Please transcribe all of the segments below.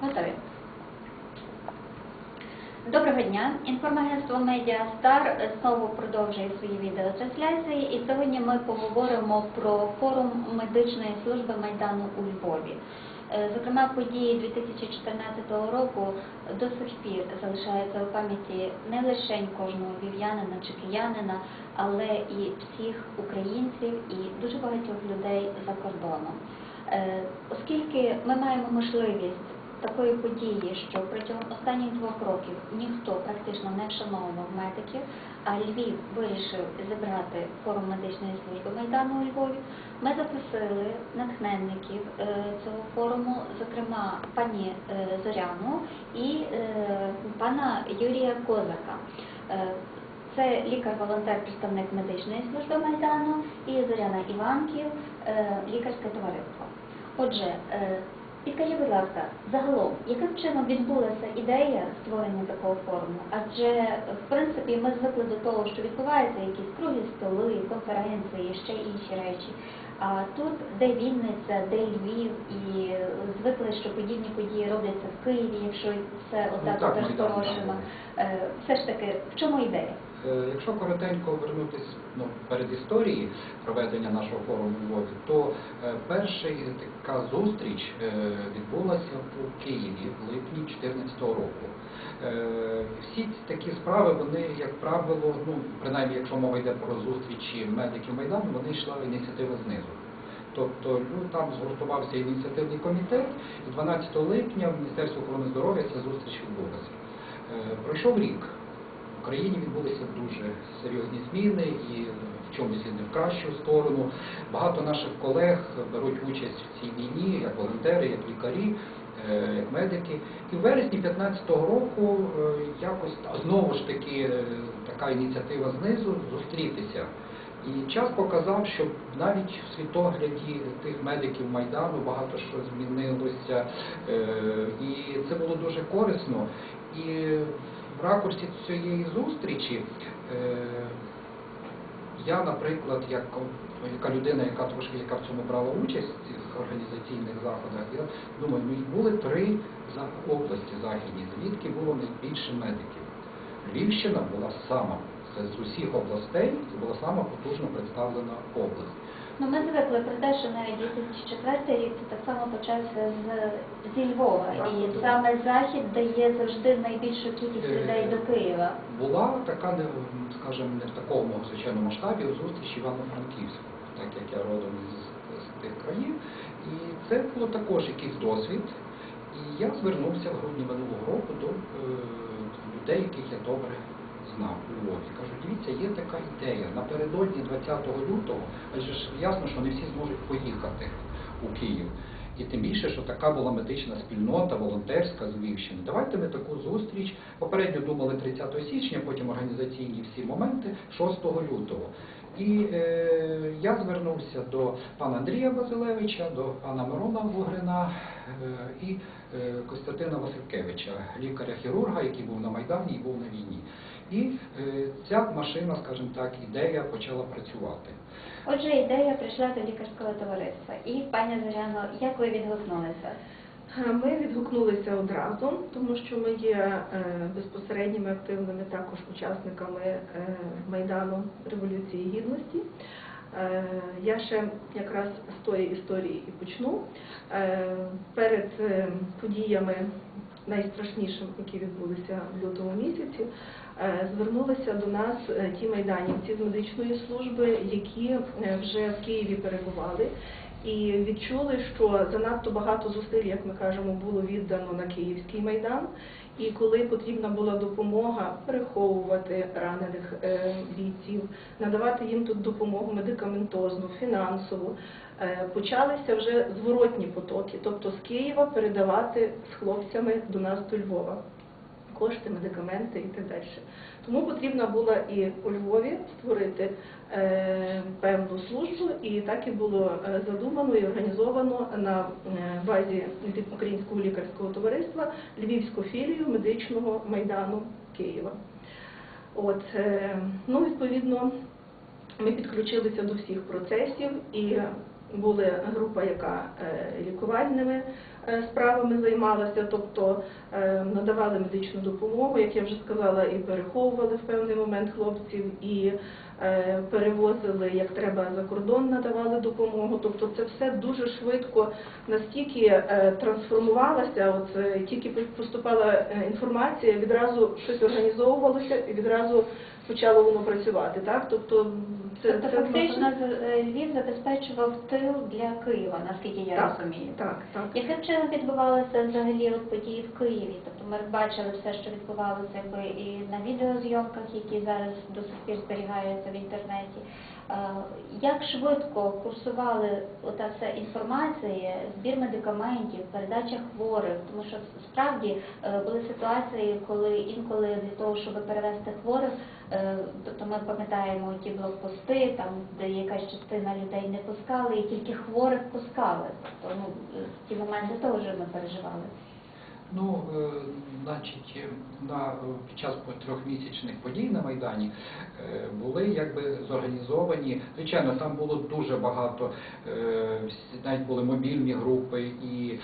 Готові. Доброго дня. Інформагентство Медіа Стар знову продовжує свої відеотрансляції, і сьогодні ми поговоримо про форум медичної служби Майдану у Львові. Е, Зокрема, події 2014 року до сих пір залишаються у пам'яті не лише кожного львів'янина чи киянина, але і всіх українців і дуже багатьох людей за кордоном. Е, Оскільки ми маємо можливість такої події, що протягом останніх двох років ніхто практично не вшановував медиків, а Львів вирішив зібрати форум медичної служби Майдану у Львові, ми запросили натхненників е, цього форуму, зокрема пані е, Зоряну і е, пана Юрія Козака. Це лікар-волонтер, представник медичної служби Майдану і Зоряна Іванків, лікарське товариство. Отже, підкажіть, будь ласка, загалом, яким чином відбулася ідея створення такого форуму? Адже в принципі ми звикли до того, що відбуваються якісь круглі столи, конференції, ще інші речі. А тут, де Вінниця, де Львів, і звикли, що подібні події робляться в Києві, якщо це Ну, отак так, от Майдан, розпорошено. Е, Все ж таки, в чому ідея? Е, Якщо коротенько вернутися ну, перед історії проведення нашого форуму Львові, то е, перша така зустріч е, відбулася у Києві в липні 2014 року. Всі такі справи, вони, як правило, ну принаймні, якщо мова йде про зустрічі медиків Майдану, вони йшла ініціатива знизу. Тобто ну, там згуртувався ініціативний комітет, і 12 липня в Міністерстві охорони здоров'я ця зустріч відбулася. Пройшов рік. Україні відбулися дуже серйозні зміни і в чомусь не в кращу сторону. Багато наших колег беруть участь в цій війні, як волонтери, як лікарі, е, як медики. І в вересні 2015 року е, якось знову ж таки е, така ініціатива знизу зустрітися. І час показав, що навіть в світогляді тих медиків Майдану багато що змінилося, е, і це було дуже корисно. І в ракурсі цієї зустрічі е, я, наприклад, як яка людина, яка трошки яка в цьому брала участь в цих організаційних заходах, я думаю, ну були три області західні, звідки було найбільше медиків. Львівщина була сама з усіх областей, це була сама потужно представлена область. Ну, ми звикли про те, що навіть 2004 рік це так само почався з, зі Львова. І саме Захід дає завжди найбільшу кількість людей до Києва. Була така, не, скажімо, не в такому звичайному масштабі зустріч Івано-Франківську, так як я родом з, з тих країн. І це було також якийсь досвід. І я звернувся в грудні минулого року до е, людей, яких я добре знав у Львові. Кажу, дивіться, є така ідея. Напередодні 20 лютого, адже ж ясно, що не всі зможуть поїхати у Київ. І тим більше, що така була медична спільнота, волонтерська з Львівщини. Давайте ми таку зустріч. Попередньо думали 30 січня, потім організаційні всі моменти 6 лютого. І е, я звернувся до пана Андрія Базилевича, до пана Мирона Вугрина е, і е, Костянтина Василькевича, лікаря-хірурга, який був на Майдані і був на війні. І е, ця машина, скажімо так, ідея почала працювати. Отже, ідея прийшла до лікарського товариства. І пані Зоряно, як ви відгукнулися? Ми відгукнулися одразу, тому що ми є е, безпосередніми активними також учасниками е, Майдану Революції Гідності. Е, Я ще якраз з тої історії і почну. Е, Перед е, подіями найстрашнішими, які відбулися в лютому місяці, е, звернулися до нас е, ті майданівці з медичної служби, які е, вже в Києві перебували і відчули, що занадто багато зусиль, як ми кажемо, було віддано на Київський майдан. І коли потрібна була допомога переховувати ранених бійців, надавати їм тут допомогу медикаментозну, фінансову, почалися вже зворотні потоки, тобто з Києва передавати з хлопцями до нас до Львова кошти, медикаменти і так далі. Тому потрібно було і у Львові створити е, певну службу, і так і було е, задумано і організовано на е, базі Українського лікарського товариства Львівську філію медичного майдану Києва. От, е, ну, відповідно, ми підключилися до всіх процесів і була група, яка е, лікувальними е, справами займалася, тобто е, надавали медичну допомогу, як я вже сказала, і переховували в певний момент хлопців, і перевозили, як треба, за кордон, надавали допомогу. Тобто це все дуже швидко настільки трансформувалося, от тільки поступала інформація, відразу щось організовувалося і відразу почало воно працювати. Так? Тобто це, Тобто це фактично е, Львів забезпечував тил для Києва, наскільки я так, розумію. Так, так. Яким чином відбувалися взагалі от події в Києві? Тобто ми бачили все, що відбувалося якби і на відеозйомках, які зараз до сих пір зберігаються в інтернеті. Е, Як швидко курсували ота вся інформація, збір медикаментів, передача хворих? Тому що справді е, були ситуації, коли інколи для того, щоб перевезти хворих, тобто ми пам'ятаємо ті блокпости, там де якась частина людей не пускали, і тільки хворих пускали. Тобто ну е, ті моменти теж ми переживали. Ну, е, значить, е, на е, під час трьохмісячних подій на Майдані е, були якби зорганізовані. Звичайно, там було дуже багато, е, навіть були мобільні групи і.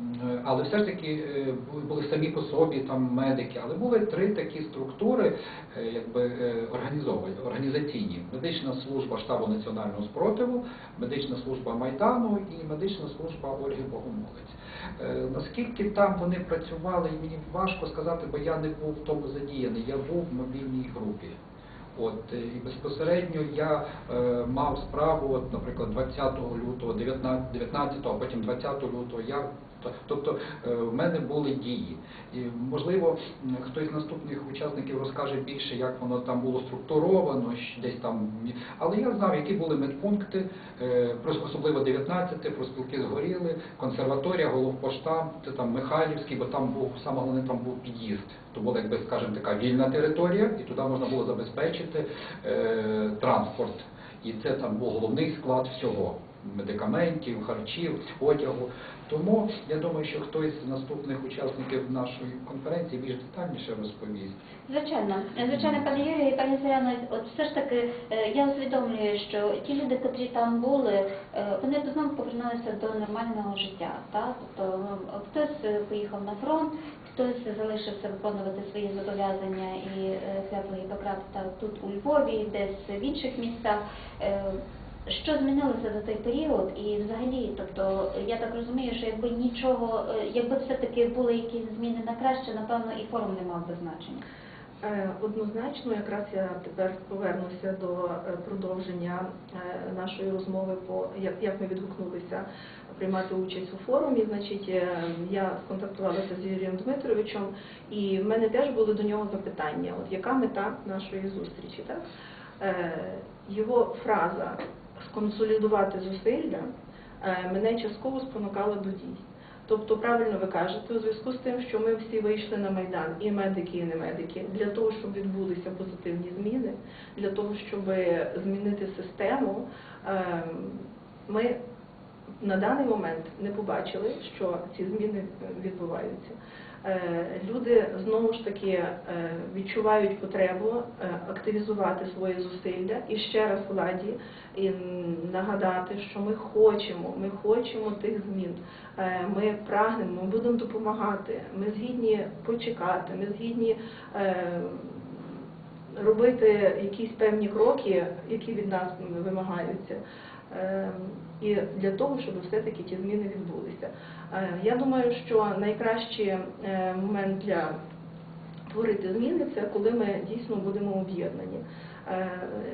М, Але все ж таки е, були самі по собі там медики, але були три такі структури, е, якби е, організовані, організаційні: медична служба штабу національного спротиву, медична служба майдану і медична служба Ольги Богомолець. Е, Наскільки там вони працювали, мені важко сказати, бо я не був в тому задіяний. Я був в мобільній групі. От е, і безпосередньо я е, мав справу, от, наприклад, 20 лютого, 19, 19, а потім 20 лютого. Я тобто е, в мене були дії. І можливо, хтось з наступних учасників розкаже більше, як воно там було структуровано, десь там. Але я знав, які були медпункти, е, особливо 19, проспілки згоріли, консерваторія, головпошта, це там Михайлівський, бо там був саме головне там був під'їзд. То була, якби скажімо, така вільна територія, і туди можна було забезпечити е, транспорт. І це там був головний склад всього медикаментів, харчів, одягу. Тому я думаю, що хтось з наступних учасників нашої конференції більш детальніше розповість. Звичайно, звичайно, пане Юрію і пані Зоряно, от все ж таки е, я усвідомлюю, що ті люди, котрі там були, е, вони знову повернулися до нормального життя. Так? Тобто ну, хтось е, поїхав на фронт, хтось залишився виконувати свої зобов'язання і клятву Гіппократа тут у Львові, десь в інших місцях. Що змінилося за той період і взагалі, тобто я так розумію, що якби нічого, е, якби все-таки були якісь зміни на краще, напевно, і форум не мав би значення. Е, Однозначно, якраз я тепер повернуся до е, продовження нашої розмови по як, як ми відгукнулися приймати участь у форумі. Значить, я сконтактувалася з Юрієм Дмитровичем, і в мене теж були до нього запитання: от яка мета нашої зустрічі? Так його фраза сконсолідувати зусилля е, мене частково спонукала до дій. Тобто, правильно ви кажете, у зв'язку з тим, що ми всі вийшли на майдан, і медики, і не медики, для того, щоб відбулися позитивні зміни, для того, щоб змінити систему, ем, ми на даний момент не побачили, що ці зміни е, відбуваються. Е, Люди знову ж таки е, відчувають потребу е, активізувати свої зусилля і ще раз владі і нагадати, що ми хочемо, ми хочемо тих змін. Ми прагнемо, ми будемо допомагати. Ми згідні почекати, ми згідні робити якісь певні кроки, які від нас вимагаються. Е, І для того, щоб все-таки ті зміни відбулися. Е, Я думаю, що найкращий е, момент для творити зміни це коли ми дійсно будемо об'єднані. Е,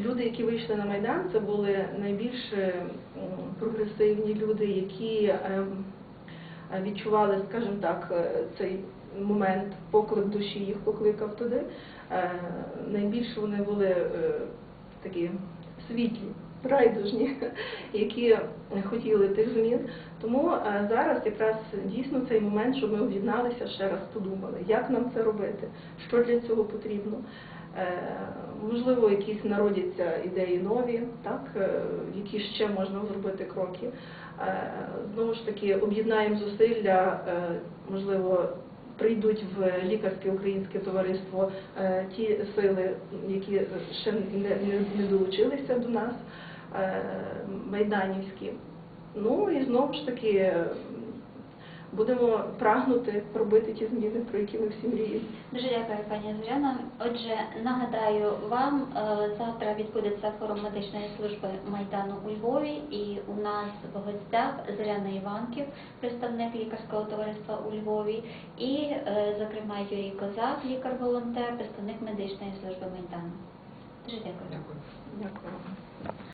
Люди, які вийшли на Майдан, це були найбільш прогресивні люди, які відчували, скажімо так, е, цей момент, поклик душі їх покликав туди. Е, Найбільше вони були такі світлі, райдужні, які хотіли тих змін. Тому е, зараз якраз дійсно цей момент, щоб ми об'єдналися, ще раз подумали, як нам це робити, що для цього потрібно. Е, Можливо, якісь народяться ідеї нові, так, е, які ще можна зробити кроки. Знову ж таки, об'єднаємо зусилля, можливо, прийдуть в лікарське українське товариство ті сили, які ще не, долучилися до нас, майданівські. Ну і знову ж таки, е, будемо прагнути робити ті зміни, про які ми всі мріємо. Дуже дякую, пані Зоряна. Отже, нагадаю вам, е, завтра відбудеться форум медичної служби Майдану у Львові, і у нас в гостях Зоряна Іванків, представник лікарського товариства у Львові, і, е, зокрема, Юрій Козак, лікар-волонтер, представник медичної служби Майдану. Дуже дякую. Дякую. Дякую.